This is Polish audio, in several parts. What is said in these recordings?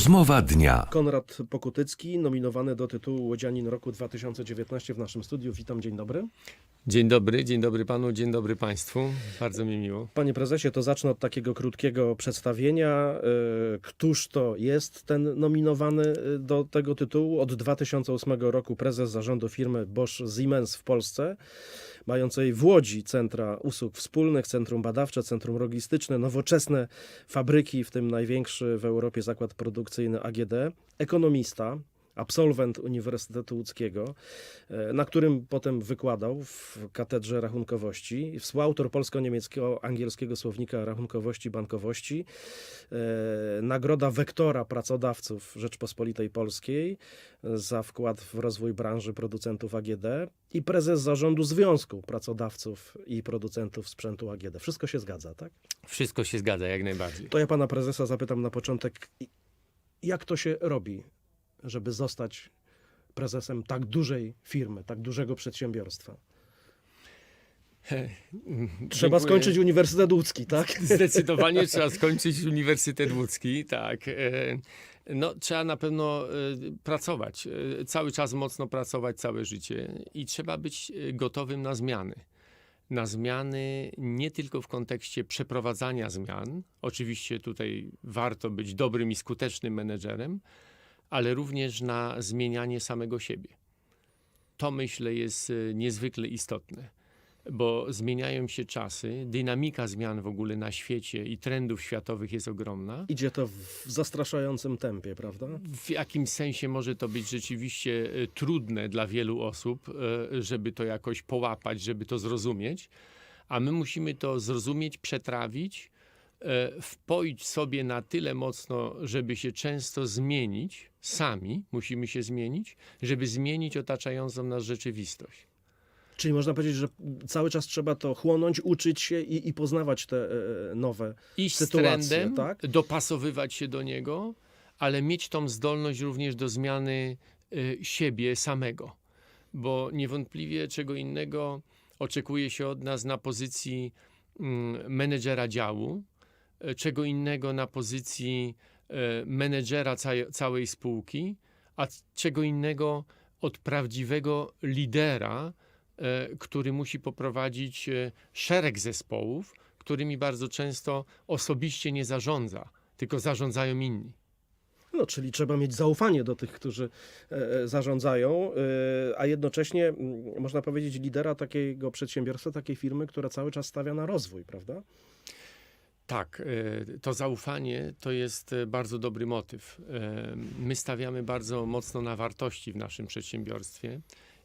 Rozmowa dnia. Konrad Pokutycki, nominowany do tytułu Łodzianin roku 2019 w naszym studiu. Witam, dzień dobry. Dzień dobry, dzień dobry panu, dzień dobry państwu. Bardzo mi miło. Panie prezesie, to zacznę od takiego krótkiego przedstawienia. Y, Któż to jest ten nominowany y, do tego tytułu? Od 2008 roku prezes zarządu firmy Bosch Siemens w Polsce, mającej w Łodzi centra usług wspólnych, centrum badawcze, centrum logistyczne, nowoczesne fabryki, w tym największy w Europie zakład produkcyjny AGD, ekonomista, absolwent Uniwersytetu Łódzkiego, e, na którym potem wykładał w katedrze rachunkowości, współautor polsko-niemieckiego-angielskiego słownika rachunkowości i bankowości, e, nagroda wektora pracodawców Rzeczpospolitej Polskiej e, za wkład w rozwój branży producentów AGD i prezes zarządu Związku Pracodawców i Producentów Sprzętu AGD. Wszystko się zgadza, tak? Wszystko się zgadza, jak najbardziej. To ja pana prezesa zapytam na początek, jak to się robi, żeby zostać prezesem tak dużej firmy, tak dużego przedsiębiorstwa? Trzeba Dziękuję. skończyć Uniwersytet Łódzki, tak? Zdecydowanie trzeba skończyć Uniwersytet Łódzki, tak. E, No, trzeba na pewno e, pracować, e, cały czas mocno pracować, całe życie i trzeba być gotowym na zmiany. Na zmiany nie tylko w kontekście przeprowadzania zmian, oczywiście tutaj warto być dobrym i skutecznym menedżerem, ale również na zmienianie samego siebie. To myślę jest e, niezwykle istotne bo zmieniają się czasy, dynamika zmian w ogóle na świecie i trendów światowych jest ogromna. Idzie to w zastraszającym tempie, prawda? W jakimś sensie może to być rzeczywiście e, trudne dla wielu osób, e, żeby to jakoś połapać, żeby to zrozumieć, a my musimy to zrozumieć, przetrawić, wpoić sobie na tyle mocno, żeby się często zmienić, sami musimy się zmienić, żeby zmienić otaczającą nas rzeczywistość. Czyli można powiedzieć, że cały czas trzeba to chłonąć, uczyć się i, i poznawać te e, nowe iść z sytuacje, trendem, tak? dopasowywać się do niego, ale mieć tą zdolność również do zmiany siebie samego. Bo niewątpliwie czego innego oczekuje się od nas na pozycji mm, menedżera działu, czego innego na pozycji y, menedżera całej- spółki, a czego innego od prawdziwego lidera, e, który musi poprowadzić e, szereg zespołów, którymi bardzo często osobiście nie zarządza, tylko zarządzają inni. No, czyli trzeba mieć zaufanie do tych, którzy e, e, zarządzają, e, a jednocześnie można powiedzieć lidera takiego przedsiębiorstwa, takiej firmy, która cały czas stawia na rozwój, prawda? Tak, e, to zaufanie to jest e, bardzo dobry motyw. E, My stawiamy bardzo mocno na wartości w naszym przedsiębiorstwie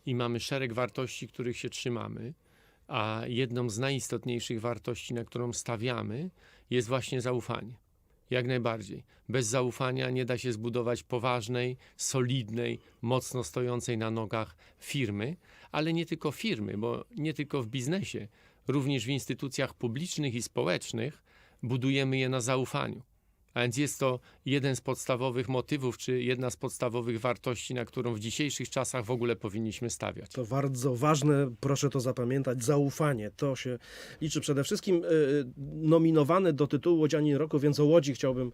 i mamy szereg wartości, których się trzymamy, a jedną z najistotniejszych wartości, na którą stawiamy, jest właśnie zaufanie. Jak najbardziej. Bez zaufania nie da się zbudować poważnej, solidnej, mocno stojącej na nogach firmy, ale nie tylko firmy, bo nie tylko w biznesie, również w instytucjach publicznych i społecznych budujemy je na zaufaniu. A więc jest to jeden z podstawowych motywów, czy jedna z podstawowych wartości, na którą w dzisiejszych czasach w ogóle powinniśmy stawiać. To bardzo ważne, proszę to zapamiętać, zaufanie. To się liczy przede wszystkim. e, Nominowany do tytułu Łodzianin Roku, więc o Łodzi chciałbym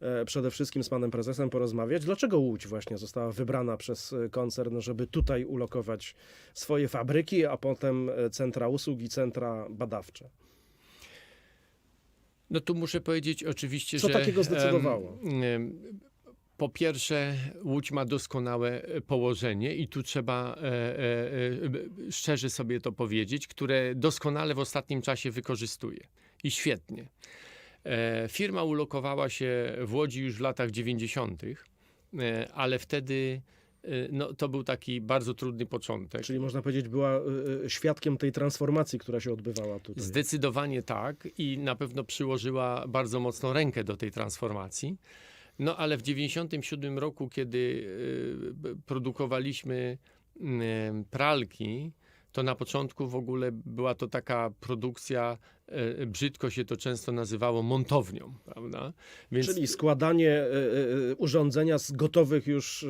e, przede wszystkim z panem prezesem porozmawiać. Dlaczego Łódź właśnie została wybrana przez e, koncern, żeby tutaj ulokować swoje fabryki, a potem e, centra usług i centra badawcze? No tu muszę powiedzieć oczywiście, Co że... takiego zdecydowało? Po pierwsze, Łódź ma doskonałe e, położenie i tu trzeba e, e, e, szczerze sobie to powiedzieć, które doskonale w ostatnim czasie wykorzystuje. I świetnie. E, Firma ulokowała się w Łodzi już w latach 90., e, ale wtedy no, to był taki bardzo trudny początek. Czyli można powiedzieć, była e, e, świadkiem tej transformacji, która się odbywała tutaj. Zdecydowanie tak i na pewno przyłożyła bardzo mocno rękę do tej transformacji. No ale w 1997 roku, kiedy y, produkowaliśmy y, pralki, to na początku w ogóle była to taka produkcja, y, brzydko się to często nazywało montownią, prawda? Więc Czyli składanie e, e, urządzenia z gotowych już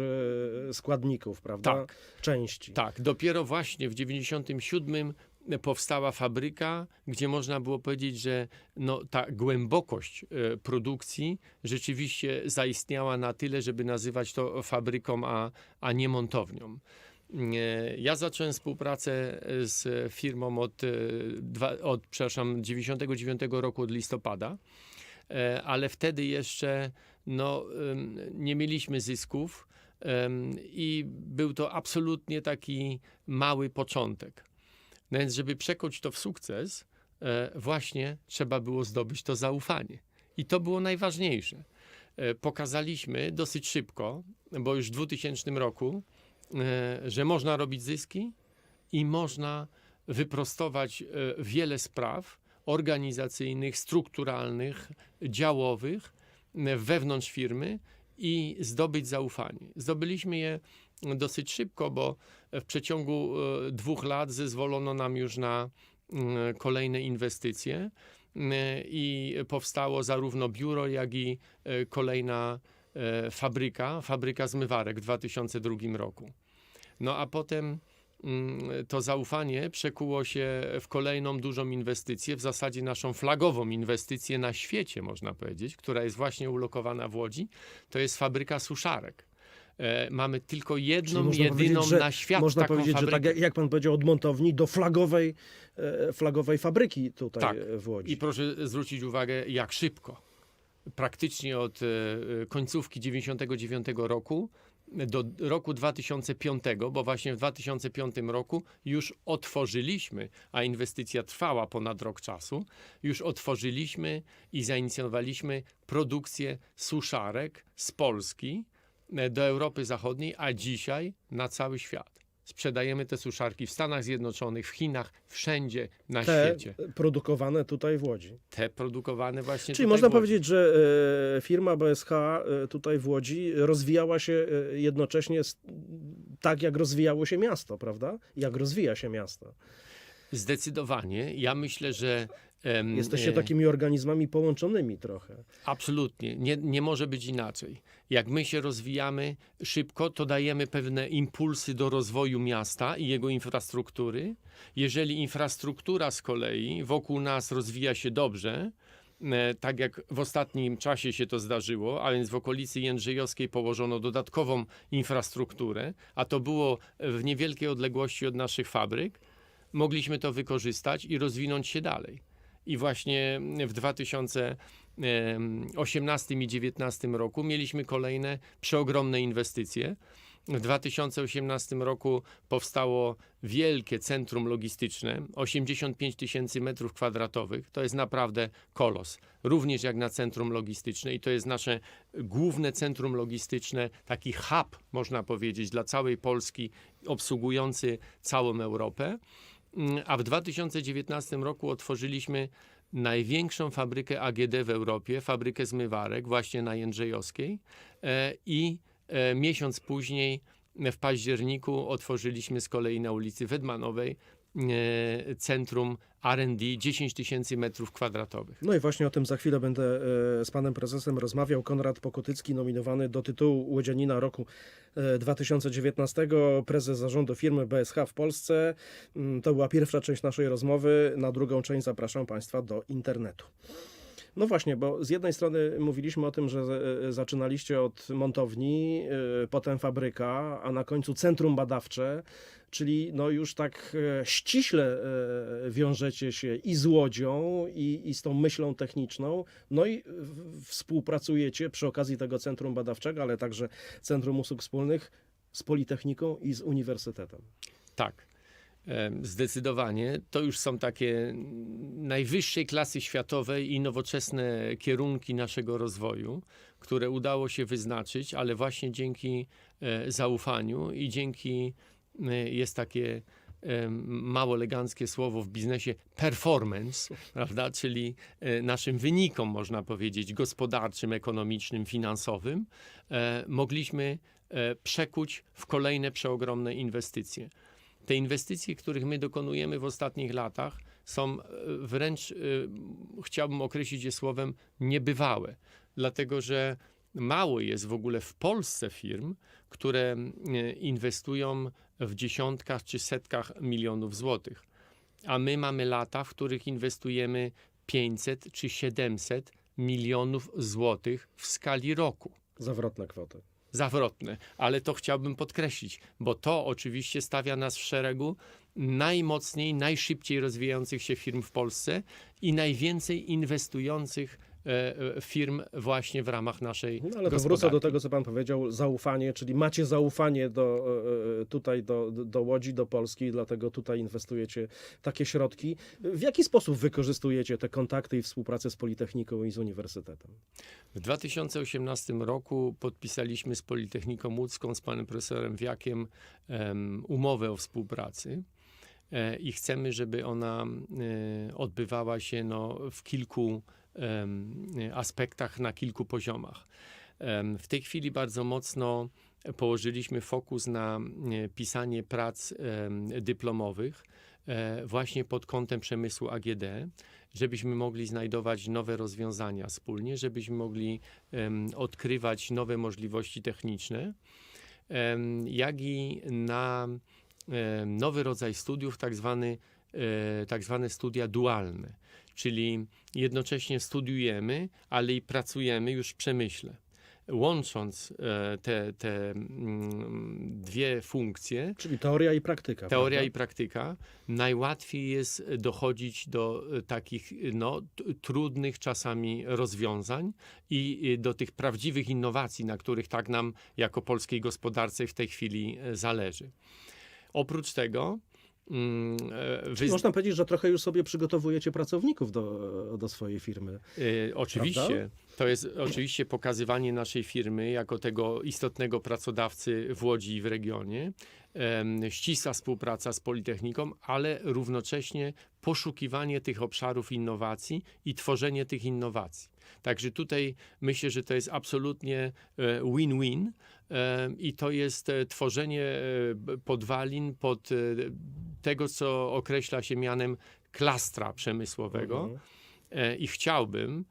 e, składników, prawda? Tak. Części. Tak, dopiero właśnie w 97 powstała fabryka, gdzie można było powiedzieć, że no, ta głębokość e, produkcji rzeczywiście zaistniała na tyle, żeby nazywać to fabryką, a, a nie montownią. Ja zacząłem współpracę e, z firmą od, e, od przepraszam, 99 roku, od listopada, e, ale wtedy jeszcze no, nie mieliśmy zysków i był to absolutnie taki mały początek. No więc, żeby przekuć to w sukces, właśnie trzeba było zdobyć to zaufanie. I to było najważniejsze. Pokazaliśmy dosyć szybko, bo już w 2000 roku, że można robić zyski i można wyprostować e, wiele spraw organizacyjnych, strukturalnych, działowych e, wewnątrz firmy i zdobyć zaufanie. Zdobyliśmy je dosyć szybko, bo w przeciągu e, dwóch lat zezwolono nam już na kolejne inwestycje i powstało zarówno biuro, jak i e, kolejna e, fabryka, fabryka zmywarek w 2002 roku. No a potem mm, to zaufanie przekuło się w kolejną dużą inwestycję, w zasadzie naszą flagową inwestycję na świecie, można powiedzieć, która jest właśnie ulokowana w Łodzi. To jest fabryka suszarek. E, mamy tylko jedną, jedyną że- na świat Można taką powiedzieć, fabrykę. że tak jak, jak pan powiedział, od montowni do flagowej, e, flagowej fabryki tutaj Tak. e, w Łodzi. I proszę zwrócić uwagę, jak szybko. Praktycznie od e, e, końcówki 99 roku do roku 2005, bo właśnie w 2005 roku już otworzyliśmy, a inwestycja trwała ponad rok czasu, już otworzyliśmy i zainicjowaliśmy produkcję suszarek z Polski e, do Europy Zachodniej, a dzisiaj na cały świat. Sprzedajemy te suszarki w Stanach Zjednoczonych, w Chinach, wszędzie na Te świecie. produkowane tutaj w Łodzi. Te produkowane właśnie Czyli można powiedzieć, że e, firma BSH e, tutaj w Łodzi rozwijała się e, jednocześnie z, tak, jak rozwijało się miasto, prawda? Jak rozwija się miasto. Zdecydowanie. Ja myślę, że. Jesteście e, takimi organizmami połączonymi trochę. Absolutnie. Nie, nie może być inaczej. Jak my się rozwijamy szybko, to dajemy pewne impulsy do rozwoju miasta i jego infrastruktury. Jeżeli infrastruktura z kolei wokół nas rozwija się dobrze, e, tak jak w ostatnim czasie się to zdarzyło, a więc w okolicy Jędrzejowskiej położono dodatkową infrastrukturę, a to było w niewielkiej odległości od naszych fabryk, mogliśmy to wykorzystać i rozwinąć się dalej. I właśnie w 2018 i 2019 roku mieliśmy kolejne przeogromne inwestycje. W 2018 roku powstało wielkie centrum logistyczne, 85 tysięcy metrów kwadratowych. To jest naprawdę kolos. Również jak na centrum logistyczne i to jest nasze główne centrum logistyczne, taki hub, można powiedzieć, dla całej Polski, obsługujący całą Europę. Mm, A w 2019 roku otworzyliśmy największą fabrykę AGD w Europie, fabrykę zmywarek właśnie na Jędrzejowskiej. E, i e, miesiąc później w październiku otworzyliśmy z kolei na ulicy Wedmanowej e, centrum R&D 10 tysięcy metrów kwadratowych. No i właśnie o tym za chwilę będę e, z panem prezesem rozmawiał. Konrad Pokotycki, nominowany do tytułu Łodzianina roku e, 2019, prezes zarządu firmy BSH w Polsce. Mm, To była pierwsza część naszej rozmowy. Na drugą część zapraszam państwa do internetu. No właśnie, bo z jednej strony mówiliśmy o tym, że e, zaczynaliście od montowni, e, potem fabryka, a na końcu centrum badawcze, czyli no już tak e, ściśle e, wiążecie się i z Łodzią, i, i z tą myślą techniczną, no i współpracujecie przy okazji tego centrum badawczego, ale także Centrum Usług Wspólnych z Politechniką i z Uniwersytetem. Tak. Zdecydowanie. To już są takie najwyższej klasy światowej i nowoczesne kierunki naszego rozwoju, które udało się wyznaczyć, ale właśnie dzięki e, zaufaniu i dzięki e, jest takie mało eleganckie słowo w biznesie performance, prawda? czyli e, naszym wynikom, można powiedzieć, gospodarczym, ekonomicznym, finansowym, mogliśmy przekuć w kolejne przeogromne inwestycje. Te inwestycje, których my dokonujemy w ostatnich latach, są e, wręcz, e, chciałbym określić je słowem, niebywałe, dlatego że mało jest w ogóle w Polsce firm, które e, inwestują w dziesiątkach czy setkach milionów złotych. a my mamy lata, w których inwestujemy 500 czy 700 milionów złotych w skali roku Zawrotna kwota. Zawrotne, ale to chciałbym podkreślić, bo to oczywiście stawia nas w szeregu najmocniej, najszybciej rozwijających się firm w Polsce i najwięcej inwestujących firm właśnie w ramach naszej No, ale to wrócę do tego, co pan powiedział, zaufanie, czyli macie zaufanie do, e, e, tutaj do, do- Łodzi, do Polski, dlatego tutaj inwestujecie takie środki. W jaki sposób wykorzystujecie te kontakty i współpracę z Politechniką i z Uniwersytetem? W 2018 roku podpisaliśmy z Politechniką Łódzką, z panem profesorem Wiakiem em, umowę o współpracy e, i chcemy, żeby ona e, odbywała się no, w kilku aspektach, na kilku poziomach. W tej chwili bardzo mocno położyliśmy fokus na pisanie prac dyplomowych e, właśnie pod kątem przemysłu AGD, żebyśmy mogli znajdować nowe rozwiązania wspólnie, żebyśmy mogli odkrywać nowe możliwości techniczne, jak i na nowy rodzaj studiów, tak, zwany, tak zwane studia dualne, czyli jednocześnie studiujemy, ale i pracujemy już w przemyśle. Łącząc e, te, te mm, dwie funkcje, Czyli teoria i praktyka. Teoria prawda? i praktyka. Najłatwiej jest dochodzić do e, takich no, trudnych czasami rozwiązań i e, do tych prawdziwych innowacji, na których tak nam jako polskiej gospodarce w tej chwili e, zależy. Oprócz tego mm, e, wyz- Można powiedzieć, że trochę już sobie przygotowujecie pracowników do, do swojej firmy. E, oczywiście. To jest oczywiście pokazywanie naszej firmy jako tego istotnego pracodawcy w Łodzi i w regionie. Ścisła współpraca z Politechniką, ale równocześnie poszukiwanie tych obszarów innowacji i tworzenie tych innowacji. Także tutaj myślę, że to jest absolutnie e, win-win e, i to jest e, tworzenie podwalin pod tego, co określa się mianem klastra przemysłowego. Mhm. I chciałbym,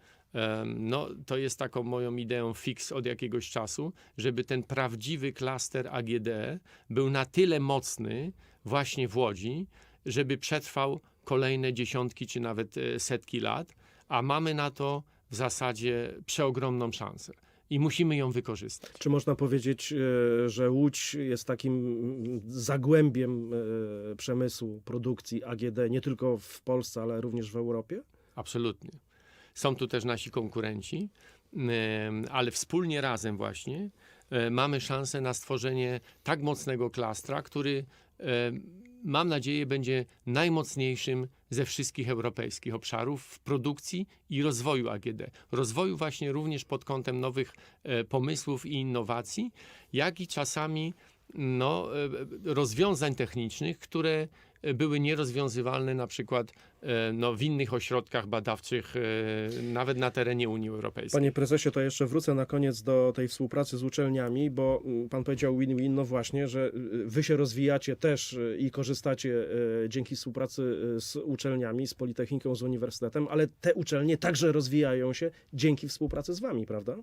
no to jest taką moją ideą fix od jakiegoś czasu, żeby ten prawdziwy klaster AGD był na tyle mocny właśnie w Łodzi, żeby przetrwał kolejne dziesiątki czy nawet setki lat, a mamy na to w zasadzie przeogromną szansę i musimy ją wykorzystać. Czy można powiedzieć, e, że Łódź jest takim mm, zagłębiem e, przemysłu, produkcji AGD nie tylko w Polsce, ale również w Europie? Absolutnie. Są tu też nasi konkurenci, ale wspólnie razem właśnie e, mamy szansę na stworzenie tak mocnego klastra, który mam nadzieję będzie najmocniejszym ze wszystkich europejskich obszarów w produkcji i rozwoju AGD. Rozwoju właśnie również pod kątem nowych e, pomysłów i innowacji, jak i czasami no, e, rozwiązań technicznych, które e, były nierozwiązywalne na przykład e, no, w innych ośrodkach badawczych, e, nawet na terenie Unii Europejskiej. Panie prezesie, to jeszcze wrócę na koniec do tej współpracy z uczelniami, bo mm, pan powiedział win-win, no właśnie, że y, wy się rozwijacie też y, i korzystacie y, dzięki współpracy y, z uczelniami, z Politechniką, z Uniwersytetem, ale te uczelnie także rozwijają się dzięki współpracy z wami, prawda?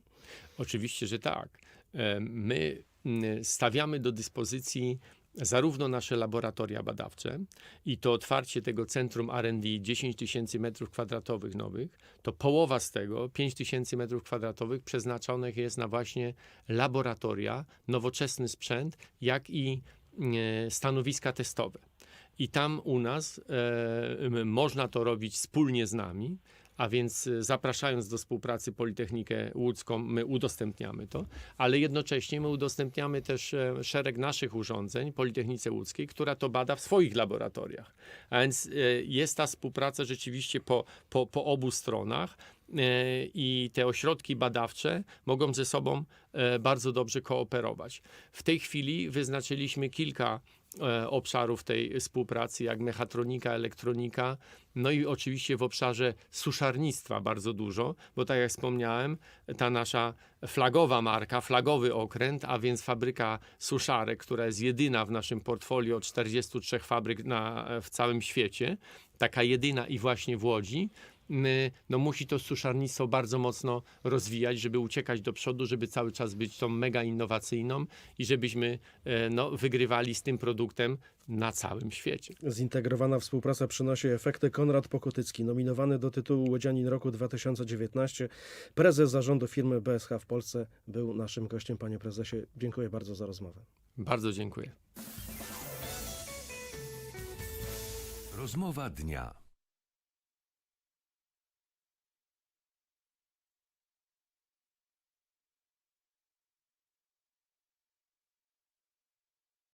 Oczywiście, że tak. E, My mm, stawiamy do dyspozycji zarówno nasze laboratoria badawcze i to otwarcie tego centrum R&D 10 tysięcy metrów kwadratowych nowych, to połowa z tego, 5 tysięcy metrów kwadratowych przeznaczonych jest na właśnie laboratoria, nowoczesny sprzęt, jak i e, stanowiska testowe. I tam u nas e, można to robić wspólnie z nami, a więc e, zapraszając do współpracy Politechnikę Łódzką, my udostępniamy to, ale jednocześnie my udostępniamy też e, szereg naszych urządzeń Politechnice Łódzkiej, która to bada w swoich laboratoriach. A więc e, jest ta współpraca rzeczywiście po, po, po obu stronach e, i te ośrodki badawcze mogą ze sobą bardzo dobrze kooperować. W tej chwili wyznaczyliśmy kilka obszarów tej współpracy, jak mechatronika, elektronika, no i oczywiście w obszarze suszarnictwa bardzo dużo, bo tak jak wspomniałem, ta nasza flagowa marka, flagowy okręt, a więc fabryka suszarek, która jest jedyna w naszym portfolio od 43 fabryk na, w całym świecie, taka jedyna i właśnie w Łodzi, no musi to suszarnictwo bardzo mocno rozwijać, żeby uciekać do przodu, żeby cały czas być tą mega innowacyjną i żebyśmy e, no, wygrywali z tym produktem na całym świecie. Zintegrowana współpraca przynosi efekty. Konrad Pokutycki, nominowany do tytułu Łodzianin Roku 2019, prezes zarządu firmy BSH w Polsce, był naszym gościem. Panie prezesie, dziękuję bardzo za rozmowę. Bardzo dziękuję. Rozmowa dnia.